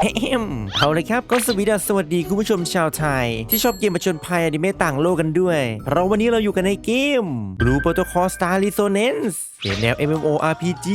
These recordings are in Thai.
เฮ้มเอาเลยครับก็สวีดัสสวัสดีคุณผู้ชมชาวไทย ที่ชอบเกมประชนภัยอนิเมะต่างโลกกันด้วย เพราะวันนี้เราอยู่กันในเกม Blue Protocol Star Resonance เกมแนว MMORPG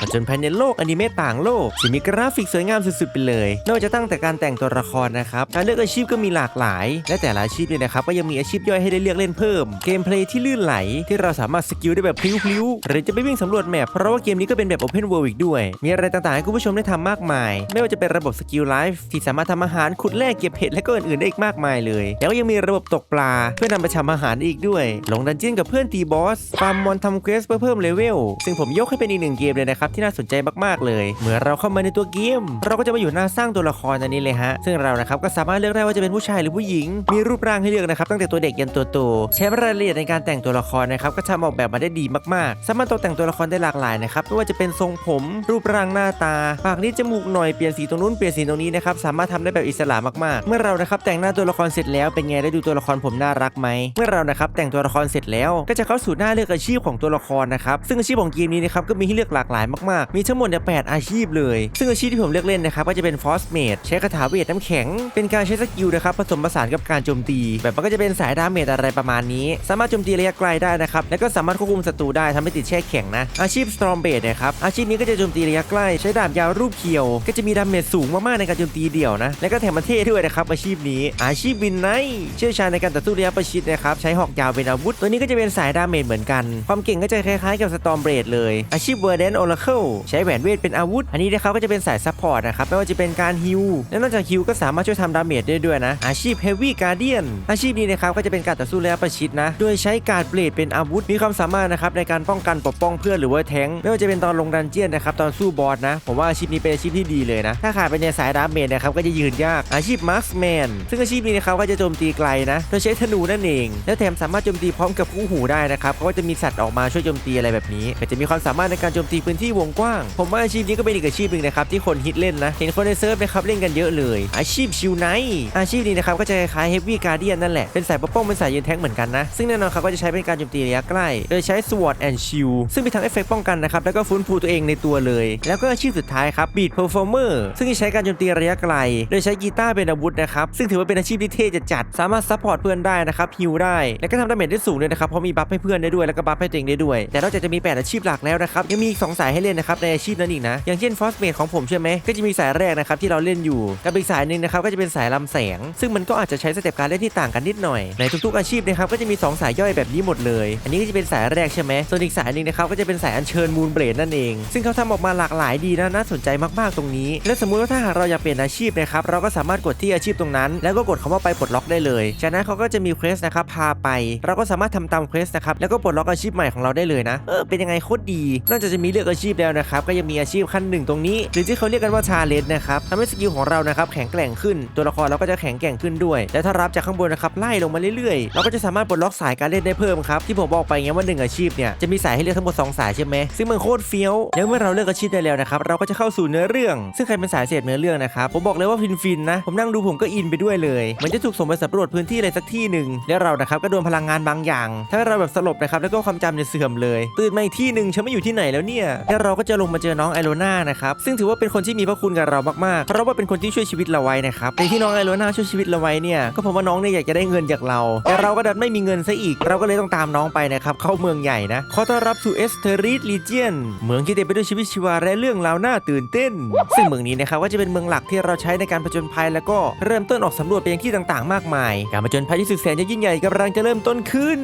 ผจญภัยในโลกอนิเมะต่างโลกที่มีกราฟิกสวยงามสุดๆไปเลย นอกจากตั้งแต่การแต่งตัวละครนะครับ การเลือกอาชีพก็มีหลากหลาย และแต่ละอาชีพเนี่ยนะครับ ก็ยังมีอาชีพย่อยให้ได้เลือกเล่นเพิ่ม เกมเพลย์ที่ลื่นไหล ที่เราสามารถสกิลได้แบบพลิ้วๆหรือจะไปวิ่งสำรวจแมปเพราะว่าเกมนี้ก็เป็นแบบ Open World อีกด้วย มีอะไรต่างๆให้คุณผู้ชมได้ทำมากมาย ไม่ว่าจะเป็นระบบสกิลไลฟ์ที่สามารถทำอาหารขุดแร่เก็บเห็ดและก็อื่นๆได้อีกมากมายเลย แล้วยังมีระบบตกปลา เพื่อนำไปทำอาหารอีกด้วย ลงดันเจี้ยนกับเพื่อนตีบอสฟาร์มมอนทำเควสเพื่อเพิ่มเลเวลซึ่งผมยกให้เป็นอีกหนึ่งเกมเลยนะครับที่น่าสนใจมากๆเลย เมื่อเราเข้ามาในตัวเกม เราก็จะมาอยู่หน้าสร้างตัวละครอันนี้เลยฮะซึ่งเรานะครับก็สามารถเลือกได้ว่าจะเป็นผู้ชายหรือผู้หญิง มีรูปร่างให้เลือกนะครับตั้งแต่ตัวเด็กยันตัวโตใช้รายละเอียดในการแต่งตัวละครนะครับก็ทำออกแบบมาได้ดีมากๆ สามารถตกแต่งตัวละครได้หลากหลายนะครับไม่ว่าจะเป็นทรงผม รูปร่างหน้าตาปากนิดจมูกหน่อยเปลี่ยนสีตรงนู้นเปลี่ยนสีตรงนี้นะครับสามารถทำได้แบบอิสระมากๆ เมื่อเรานะครับแต่งหน้าตัวละครเสร็จแล้วเป็นไงได้ดูตัวละครผมน่ารักไหมเมื่อเรานะครับแต่งตัวละครเสร็จแล้วก็จะเข้าสู่หน้าเลือกอาชีพของตัวละครนะครับซึ่งอาชีพของเกมนี้นะครับก็มีให้เลือกหลากหลายมากๆ มีทั้งหมดแปดอาชีพเลย ซึ่งอาชีพที่ผมเลือกเล่นนะครับก็จะเป็นฟอสเมดใช้คาถาเวทน้ำแข็ง เป็นการใช้สกิลนะครับผสมผสานกับการโจมตี แบบมันก็จะเป็นสายดาเมจอะไรประมาณนี้ สามารถโจมตีระยะไกลได้นะครับแล้วก็สามารถควบคุมศัตรูได้ทำให้ติดแช่แข็งนะอาชีพสตรอมเบดนะครับอาชีพนี้ก็จะโจมตีระยะใกล้ใช้ดาบยาวรูปเขียว ก็จะมีดาเมจสูงมากๆในการโจมตีเดี่ยวนะ และก็แถมมันเท่ด้วยนะครับอาชีพนี้ อาชีพวินไนเชี่ยวชาญในการต่อสู้ระยะประชิดนะครับใช้หอกยาวเป็นอาวุธ ตัวนี้ก็จะเป็นสายดาเมจเหมือนกัน ความเก่งก็จะคล้ายๆกับสตอมเบดเลยอาชีพเวอร์เดนโอราเคิลใช้แหวนเวทเป็นอาวุธ อันนี้นะครับก็จะเป็นสายซัพพอร์ตนะครับไม่ว่าจะเป็นการฮิลและนอกจากฮิลก็สามารถช่วยทำดาเมจได้ด้วยนะ อาชีพเฮฟวี่การเดียนอาชีพนี้นะครับก็จะเป็นการต่อสู้ระยะประชิดนะ โดยใช้การเบลดเป็นอาวุธมีความสามารถนะครับในการป้องกันปกป้องเพื่อนหรือว่าแทงไม่ว่าจะเป็นตอนลงดันเจียนนะครับตอนสู้บอสนะผมว่าอาชีพนี้เป็นอาชีพที่ดีเลยนะถ้าขาดไปในสายดาเมจนะครับก็จะยืนยากอาชีพมาร์คแมนซึ่งอาชีพนี้นะครับก็จะโจมตีไกลนะโดยใช้ธนูนั่นเอง และแถมสามารถโจมตีพร้อมกับคู่หูได้นะครับเพราะว่าจะมีสัตว์ออกมาช่วยโจมตีอะไรแบบนี้ก็จะมีความสามารถในการโจมตีพื้นที่วงกว้าง ผมว่าอาชีพนี้ก็เป็นอีกอาชีพหนึ่งนะครับที่คนฮิตเล่นนะเห็นคนในเซิร์ฟนะครับเล่นกันเยอะเลย อาชีพชิวไนท์อาชีพนี้นะครับก็จะคล้ายเฮฟวี่การ์เดียนนั่นแหละเป็นสายปกป้องเป็นสายยืนแท้งเหมือนกันนะซึ่งแน่นอนครับก็จะใช้เป็นการโจมตีระยะใกล้ โดยใช้ Sword and Shield ซึ่งมีทั้งเอฟเฟกต์ป้องกันนะครับแล้วก็ฟื้นฟูตัวเองในตัวเลย แล้วก็อาชีพสุดท้ายครับ Beat Performer ซึ่งจะใช้กการโจมตีระยะไกล โดยใช้กีตาร์เป็นอาวุธนะครับ ซึ่งถือว่าเป็นอาชีพที่เท่จัดสามารถซัพพอร์ตเพื่อนได้นะครับฮิลได้ แล้วก็ทำดาเมจได้สูงด้วยนะครับเพราะมีบัฟให้เพื่อนได้ด้วยแล้วก็บัฟให้ตัวเองได้ด้วย แต่นอกจากจะมีแปดอาชีพหลักแล้วนะครับยังมีอีกสองสายให้เล่นนะครับในอาชีพนั้นอีกนะ อย่างเช่นฟอสเมดของผมใช่ไหมก็จะมีสายแรกนะครับที่เราเล่นอยู่กับอีกสายหนึ่งนะครับก็จะเป็นสายลำแสง ซึ่งมันก็อาจจะใช้สเต็ปการเล่นที่ต่างกันนิดหน่อยในทุกๆอาชีพนะครับก็จะมีสองสายย่อยแบบนี้หมดเลย อันนี้ก็จะเป็นสายแรกใช่ไหมส่วนอีกสายหนึ่งนะครับก็จะเป็นสายอัญเชิญมูลเบรดนั่นเอง ซึ่งเขาทำออกมาหลากหลายดีนะน่าสนใจมากๆตรงนี้ และสมมุติว่าถ้าหากเราอยากเปลี่ยนอาชีพนะครับเราก็สามารถกดที่อาชีพตรงนั้น แล้วก็กดคำว่าไปปลดล็อกได้เลย จากนั้นเขาก็จะมีเควสนะครับพาไป เราก็สามารถทำตามเควสนะครับแล้วก็ปลดล็อกอาชีพใหม่ของเราได้เลยนะเออเป็นยังไงโคตรดีนอกจากจะมีเลือกอาชีพแล้วนะครับก็ยังมีอาชีพขั้นหนึ่งตรงนี้หรือที่เขาเรียกกันว่าชาเลนจ์นะครับทำให้สกิลของเรานะครับแข็งแกร่งขึ้น ตัวละครเราก็จะแข็งแกร่งขึ้นด้วย และถ้ารับจากข้างบนนะครับไล่ลงมาเรื่อยๆ เราก็จะสามารถปลดล็อกสายการเล่นได้เพิ่มครับที่ผมบอกไปไงว่าหนึ่งอาชีพเนี่ยจะมีสายให้เลือกทั้งหมดสองสายใช่ไหมซึ่งมันโคตรเฟี้ยวแล้วเมื่อเราเลือกอาชีพได้แล้วนะครับเราก็จะเข้าสู่เนื้อเรื่อง ซึ่งใครเป็นสายเสพเนื้อเรื่องนะครับผมบอกเลยว่าฟินๆนะผมนั่งดูผมก็อินไปด้วยเลยเหมันจะถูกส่งไปสำรวจพื้นที่อะไรสักที่หนึ่งแล้วเรานะครับก็โดนพลังงานบางอย่างถ้าเราแบบสลบนะครับแล้วก็ความจำเนี่ยเสื่อมเลย ตื่นมาอีกที่หนึ่งฉันไม่อยู่ที่ไหนแล้วเนี่ยแล้วเราก็จะลงมาเจอน้องไอโรนานะครับซึ่งถือว่าเป็นคนที่มีพระคุณกับเรามากๆเพราะว่าเป็นคนที่ช่วยชีวิตเราไว้นะครับในที่น้องไอโรนาช่วยชีวิตเราไว้เนี่ยก็เพราะว่าน้องเนี่ยอยากจะได้เงินจากเรา แต่เราก็ดันไม่มีเงินซะอีก เราก็เลยต้องตามน้องไปนะครับเข้าเมืองใหญ่นะขอต้อนรับสู่เอสเทอริสลีเจียนเมืองที่เต็มไปด้วยชีวิตชีวาและเรื่องราวน่าตื่นเต้น ซึ่งเมืองนี้นะครับก็จะเป็นเมืองหลักที่เราใช้ในการผจญภัย แล้วก็เริ่มต้นออกสำรวจไปยังที่ต่างๆ มากมาย การผจญภัยที่สุดแสนจะยิ่งใหญ่กำลังจะเริ่มต้นขึ้น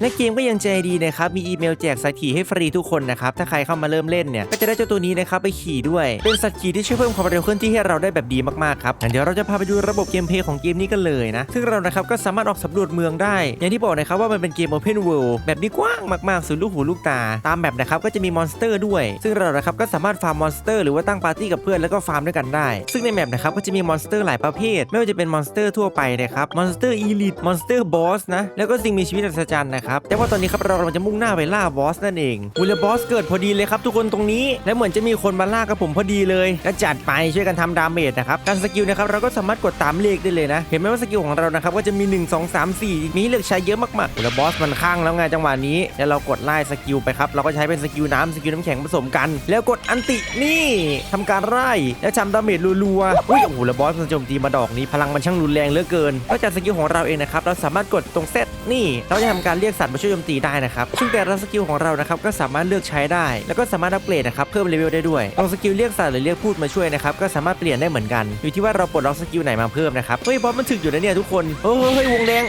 และเกมก็ยังใจดีนะครับ มีอีเมลแจกสัตว์ขี่ให้ฟรีทุกคนนะครับ ถ้าใครเข้ามาเริ่มเล่นเนี่ย ก็จะได้เจ้าตัวนี้นะครับไปขี่ด้วย เป็นสัตว์ขี่ที่ช่วยเพิ่มความเร็วเคลื่อนที่ให้เราได้แบบดีมากๆครับเดี๋ยวเราจะพาไปดูระบบเกมเพลย์ของเกมนี้กันเลยนะ ซึ่งเรานะครับก็สามารถออกสำรวจเมืองได้ อย่างที่บอกนะครับว่ามันเป็นเกม Open World แบบนี้กว้างมากๆสุดลูกหูลูกตา ตามแบบนะครับก็จะมีมอนสเตอร์ด้วย ซึ่งเรานะครับก็สามารถฟาร์มมอนสเตอร์หรือว่าตั้งปาร์ตี้กับเพื่อนแล้วก็ฟาร์มด้วยกันได้ ซึ่งในแมปนะครับก็จะมีมอนสเตอร์หลายประเภท ไม่ว่าจะเป็นมอนสเตอร์ทั่วไปนะครับมอนสเตอร์อีลิทมอนสเตอร์บอสนะแล้วก็สิ่งมีชีวิตอัศจรรย์นะนะครับแต่ว่าตอนนี้ครับเรากำลังจะมุ่งหน้าไปล่าบอสนั่นเองอุลบอสเกิดพอดีเลยครับทุกคนตรงนี้และเหมือนจะมีคนมาล่ากับผมพอดีเลยก็จัดไปช่วยกันทำดาเมจนะครับการสกิลนะครับเราก็สามารถกดตามเลขได้เลยนะ เห็นไหมว่าสกิลของเรานะครับก็จะมี 1 2 3 4 มีเลือกใช้เยอะมากๆแล้วบอสมันข้างแล้วไงจังหวะนี้แล้วเรากดไล่สกิลไปครับเราก็ใช้เป็นสกิลน้ำสกิลน้ำแข็งผสมกัน แล้วกดอันตินี่ทำการไล่แล้วทำดาเมจรัวๆอุ้ยโอ้โหแล้วบอสมันโจมตีมาดอกนี้พลังมันช่างรุนแรงเหลือเกินนอกจากสกิลของเราเองนะครับเราสามารถกดตรงเซ นี่ เราจะทำการเรียกสัตว์มาช่วยโจมตีได้นะครับซึ่งแต่ละสกิลของเรานะครับก็สามารถเลือกใช้ได้ แล้วก็สามารถอัปเกรดนะครับเพิ่มเลเวลได้ด้วยตรงสกิลเรียกสัตว์หรือเรียกพูดมาช่วยนะครับก็สามารถเปลี่ยนได้เหมือนกัน อยู่ที่ว่าเราปลดล็อกสกิลไหนมาเพิ่มนะครับเฮ้ยบอสมันถึกอยู่นะเนี่ยทุกคนเฮ้ยเฮ้ยวงแดง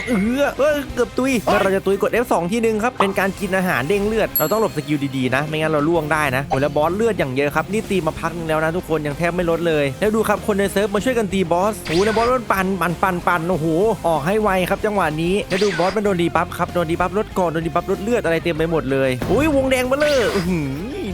เออเกือบตุยเมื่อเราจะตุยกด F2 ทีนึงครับเป็นการกินอาหารเด้งเลือด เราต้องหลบสกิลดีๆนะ ไม่งั้นเราล่วงได้นะโอ้แล้วบอสเลือดอย่างเยอะครับนี่ตีมาพักนึงแล้วนะทุกคนยังแทบไม่ลดเลย แล้วดูครับคนในเซิร์ฟมาช่วยกันตีบอสโอ้โหแล้วบอสมันปั่นปั่นปั่นปั่นโอ้โหออกให้ไวครับจังหวะนี้แล้วดูบอสมันโดนดีบัฟครับโดนดีบัฟลดก่อนโดนดีบัฟลดเลือดอะไรเต็มไปหมดเลยอุ้ยวงแดงมาเลยอื้อหือ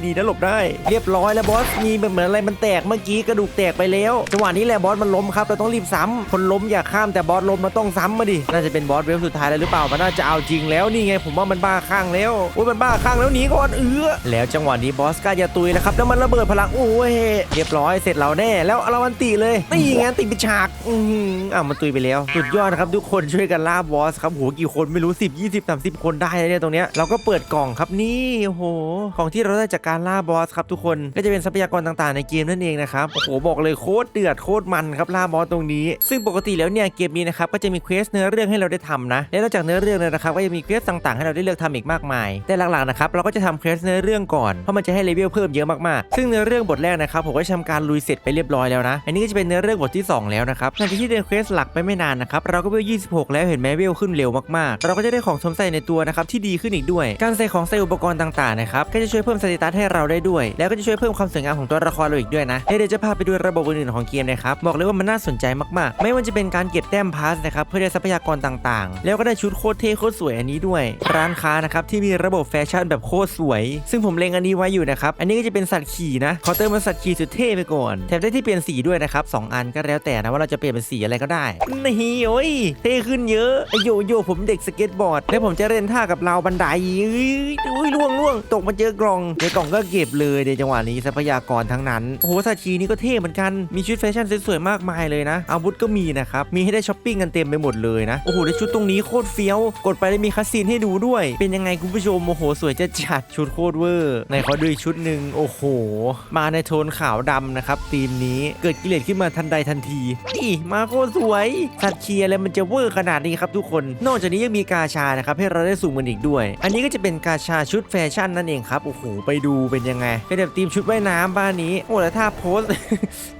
ดีนะหลบได้ เรียบร้อยแล้วบอส มีเหมือนอะไรมันแตกเมื่อกี้กระดูกแตกไปแล้ว จังหวะนี้แหละบอสมันล้มครับ เราต้องรีบซ้ำคนล้มอย่าข้ามแต่บอสล้มเราต้องซ้ำมาดิ น่าจะเป็นบอสเวฟสุดท้ายแล้วหรือเปล่า มันน่าจะเอาจริงแล้วนี่ไงผมว่ามันบ้าข้างแล้ว โอ้ยมันบ้าข้างแล้วหนีก่อนเออแล้วจังหวะนี้บอสกล้าจะตุยแล้วครับแล้วมันระเบิดพลังโอ้ยเรียบร้อยเสร็จเราแน่ แล้วเราอันตีเลยนี่ไงตีเป็นฉาก อืออะมันตุยไปแล้ว สุดยอดนะครับทุกคนช่วยกันล่าบอสครับโหกี่คนไม่รู้10 20 30 คนได้เนี่ยตรงเนี้ยเราก็เปิดกล่องครับนี่โอ้โหของที่เราได้จากการการล่าบอสครับทุกคนก็จะเป็นทรัพยากรต่างๆในเกมนั่นเองนะครับโอ้โหบอกเลยโคตรเดือดโคตรมันครับล่าบอสตรงนี้ ซึ่งปกติแล้วเนี่ยเกมนี้นะครับก็จะมีเควสเนื้อเรื่องให้เราได้ทำนะและนอกจากเนื้อเรื่องเลยนะครับก็จะมีเควสต่างๆให้เราได้เลือกทำอีกมากมาย แต่หลักๆนะครับเราก็จะทำเควสเนื้อเรื่องก่อนเพราะมันจะให้เลเวลเพิ่มเยอะมากๆซึ่งเนื้อเรื่องบทแรกนะครับผมก็ทำการลุยเสร็จไปเรียบร้อยแล้วนะอันนี้ก็จะเป็นเนื้อเรื่องบทที่ 2 แล้วนะครับหลังจากที่เดินเควสหลักไปไม่นานนะครับเราก็เวล26 แล้วเห็นไหมเวลขึ้นเร็วมากๆ เราก็จะได้ของสมใส่ในตัวนะครับที่ดีขึ้นอีกด้วย การใส่ของใส่อุปกรณ์ต่างๆนะครับก็จะช่วยเพิ่มสเตตัสให้เราได้ด้วย แล้วก็จะช่วยเพิ่มความสวยงามของตัวละครเราอีกด้วยนะเดี๋ยวจะพาไปดูระบบอื่นๆของเกมนะครับบอกเลยว่ามันน่าสนใจมากๆ ไม่ว่าจะเป็นการเก็บแต้มพาสนะครับเพื่อได้ทรัพยากรต่างๆ แล้วก็ได้ชุดโคตรเท่โคตรสวยอันนี้ด้วย ร้านค้านะครับที่มีระบบแฟชั่นแบบโคตรสวย ซึ่งผมเล็งอันนี้ไว้อยู่นะครับอันนี้ก็จะเป็นสัตว์ขี่นะขอเติมมาสัตว์ขี่สุดเท่ไปก่อนแถมได้ที่เปลี่ยนสีด้วยนะครับสองอันก็แล้วแต่นะว่าเราจะเปลี่ยนเป็นสีอะไรก็ได้นี่โอ้ยเท่ขึ้นเยอะอโยโย่ผมเด็กสเก็ตบอร์ดแล้วผมจะเล่นท่ากับราบันไดอ้ยอุ้ยล่วงล่วงตกมาเจอกล่องในกล่องก็เก็บเลยในจังหวะนี้ทรัพยากรทั้งนั้น โอ้โหสัตว์ขี่นี่ก็เท่เหมือนกัน มีชุดแฟชั่นสวยๆมากมายเลยนะ อาวุธก็มีนะครับ มีให้ได้ช้อปปิ้งกันเต็มไปหมดเลยนะ โอ้โหแล้วชุดตรงนี้โคตรเฟี้ยว กดไปแล้มีคัสซีนให้ดูด้วย เป็นยังไงคุณผู้ชม โอ้โห สวยจะจัดชุดโคตรเวอร์ ในขอดูอีกชุดหนึ่งโอ้โห มาในโทนขาวดำนะครับธีมนี้ เกิดกิเลสขึ้นมาทันใดทันทีนี่มาโคตรสวยสัตว์เคียร์อะไรมันจะเวอร์ขนาดนี้ครับทุกคน นอกจากนี้ยังมีกาชานะครับให้เราได้สุ่มกันอีกด้วย อันนี้ก็จะเป็นกาชาชุดแฟชั่นนั่นเองครับ โอ้โห ไปดูเป็นยังไงเป็นแบบธีมชุดว่ายน้ำบ้านนี้ โอ้แล้วท่าโพส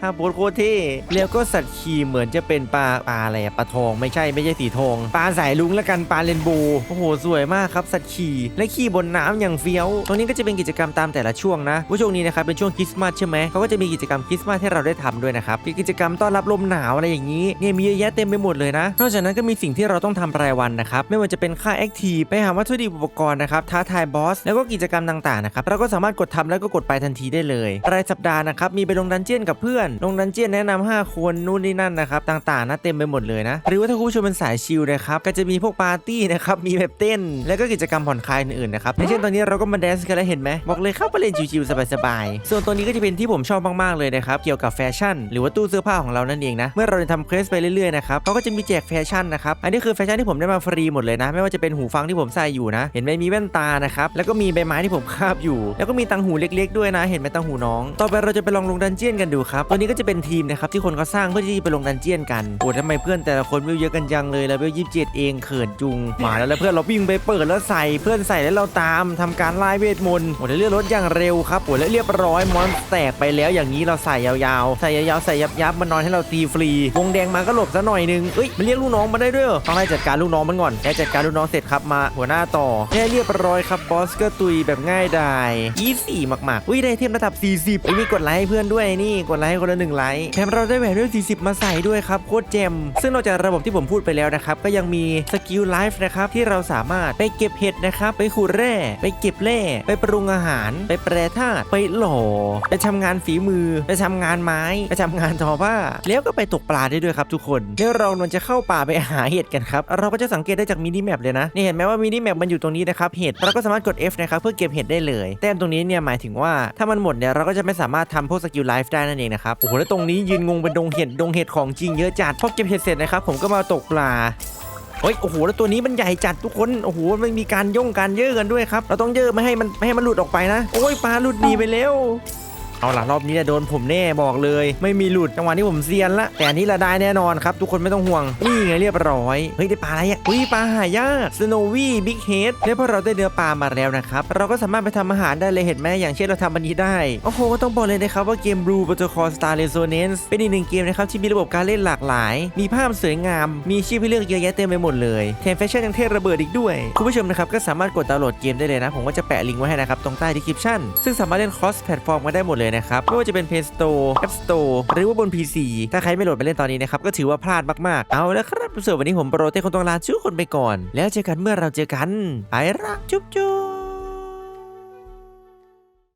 ท่าโพสโคตรเท่แล้วก็สัตว์ขี่เหมือนจะเป็นปลาปลาอะไรปลาทองไม่ใช่ไม่ใช่สีทองปลาสายลุงแล้วกันปลาเรนโบว์โอ้โหสวยมากครับสัตว์ขี่และขี่บนน้ำอย่างเฟี้ยวตรงนี้ก็จะเป็นกิจกรรมตามแต่ละช่วงนะว่าช่วงนี้นะครับเป็นช่วงคริสต์มาสใช่ไหมเขาก็จะมีกิจกรรมคริสต์มาสให้เราได้ทำด้วยนะครับมีกิจกรรมต้อนรับลมหนาวอะไรอย่างนี้เนี่ยมีเยอะแยะเต็มไปหมดเลยนะนอกจากนั้นก็มีสิ่งที่เราต้องทำรายวันนะครับไม่ว่าจะเป็นค่าแอคทีฟไปหาวัตถุดิบอุปกรณ์นะครับท้าทายบอสแล้วก็กิจกรรมต่างๆนะครับเราก็สามารถกดทำแล้วก็กดไปทันทีได้เลย รายสัปดาห์นะครับมีไปลงดันเจียนกับเพื่อน ลงดันเจียนแนะนำ5คนนู่นนี่นั่นนะครับต่างๆนะเต็มไปหมดเลยนะ หรือว่าถ้าคุณผู้ชมเป็นสายชิลนะครับก็จะมีพวกปาร์ตี้นะครับมีแบบเต้น แล้วก็กิจกรรมผ่อนคลายอื่นๆนะครับเช่นตอนนี้เราก็มาแดนซ์กันแล้วเห็นไหมบอกเลยเข้าไปเล่นชิลๆสบายๆส่วนตัวนี้ก็จะเป็นที่ผมชอบมากๆเลยนะครับเกี่ยวกับแฟชั่น หรือว่าตู้เสื้อผ้าของเรานั่นเองนะเมื่อเราทำเควสไปเรื่อยๆนะครับเขาก็จะมีแจกแฟชั่นนะครับอันนี้คือแฟชั่นที่ผมได้มาฟรีหมดเลยนะ ไม่ว่าจะเป็นหูฟังที่ผมใส่อยู่นะ เห็นไหมมีแว่นตานะครับแล้วก็มีใบไม้ที่ผมคาบอยู่แล้วก็มีตังหูเล็กๆด้วยนะ เห็นไหมตังหูน้อง ต่อไปเราจะไปลองลงดันเจียนกันดูครับตัวนี้ก็จะเป็นทีมนะครับที่คนเขาสร้างเพื่อที่จะไปลงดันเจียนกันโอ้ทำไมเพื่อนแต่ละคนวิวเยอะกันจังเลยแล้ววิวยี่สิบเจ็ดเองเขินจุงมาแล้วแล้วเพื่อนเราวิ่งไปเปิดแล้วใส่เพื่อนใส่แล้วเราตามทำการไล่เวทมนต์โอ้แล้วเลือดรถอย่างเร็วครับโอ้แล้วเรียบร้อยมอนแตกไปแล้วอย่างนี้เราใส่ยาวๆ ใส่ยาวๆใส่ยับๆมันนอนให้เราตีฟรี วงแดงมาก็หลบซะหน่อยนึงเอ้ยมันเรียกลูกน้องมาได้ด้วยต้องให้จัดการลูกน้องมันก่อนแค่จัดการลูกน้องเสร็จครับมาหัวหน้าต่อแค่เรียบร้อยครับบอสก็ตุยแบบง่ายดายอีซี่มากๆอุ้ยได้เทมระดับ 40ไอ้ยมีกดไลค์ให้เพื่อนด้วยนี่กดไลค์คนละหนึ่งไลค์แถมเราได้แหวนด้วย40 มาใส่ด้วยครับโคตรเจมซึ่งนอกจากระบบที่ผมพูดไปแล้วนะครับก็ยังมีสกิลไลฟ์นะครับที่เราสามารถไปเก็บเห็ดนะครับไปขุดแร่ไปเก็บแร่ไปปรุงอาหาร ไปแปรธาตุไปหล่อไปทำงานฝีมือ ไปทำงานไม้ไปทำงานทอผ้าแล้วก็ไปตกปลาได้ด้วยครับทุกคนเดี๋ยวเรานนจะเข้าป่าไปหาเห็ดกันครับเราก็จะสังเกตได้จากมินิแมปเลยนะนี่เห็นไหมว่ามินิแมปมันอยู่ตรงนี้นะครับเห็ดเราก็สามารถกด F นะครับเพื่อเก็บเห็ดได้เลยแต้มตรงนี้เนี่ยหมายถึงว่าถ้ามันหมดเนี่ยเราก็จะไม่สามารถทำพวกสกิลไลฟ์ได้นั่นเองนะครับโอ้โหแล้วตรงนี้ยืนงงเป็นดงเห็ดดงเห็ดของจริงเยอะจัดพอเก็บเห็ดเสร็จนะครับผมก็มาตกปลาเฮ้ยโอ้โหแล้วตัวนี้มันใหญ่จัดทุกคนโอ้โหมันมีการย่งการเยอะกันด้วยครับเราต้องเยอะไม่ให้มันไม่ให้มันหลุดออกไปนะ โอ้ยปลาหลุดหนีไปแล้ว เอาล่ะรอบนี้เนี่ยโดนผมแน่บอกเลย ไม่มีหลุดจังหวะนี้ผมเซียนละ แต่นี้ละได้แน่นอนครับ ทุกคนไม่ต้องห่วง นี่ไงเรียบร้อย เฮ้ยได้ปลาอะไรอะอุ้ยปลาหายากสโนวี่บิ๊กเฮดแล้วพอเราได้เนื้อปลามาแล้วนะครับ เราก็สามารถไปทำอาหารได้เลยเห็นไหมอย่างเช่นเราทำอันนี้ได้ โอ้โหต้องบอกเลยนะครับว่าเกม Blue Protocol Star Resonance เป็นอีกหนึ่งเกมนะครับที่มีระบบการเล่นหลากหลาย มีภาพสวยงาม มีชื่อให้เลือกเยอะแยะเต็มไปหมดเลยแถมแฟชั่นยังเท่ระเบิดอีกด้วยคุณผู้ชมนะครับก็สามารถกดดาวน์โหลดเกมได้เลยนะผมก็จะแปะลิงก์ไว้ให้นะครับตรงใต้ description ซึ่งสามารถเล่น cross platform กันได้หมดเลยนะครับไม่ว่าจะเป็น Play Store App Store หรือว่าบน PC ถ้าใครไม่โหลดไปเล่นตอนนี้นะครับก็ถือว่าพลาดมากๆ เอาแล้วครับส่วนวันนี้ผมโปรเต้คนต้องลาชื่อคนไปก่อน แล้วเจอกันเมื่อเราเจอกันไปละจุ๊บจุ๊บ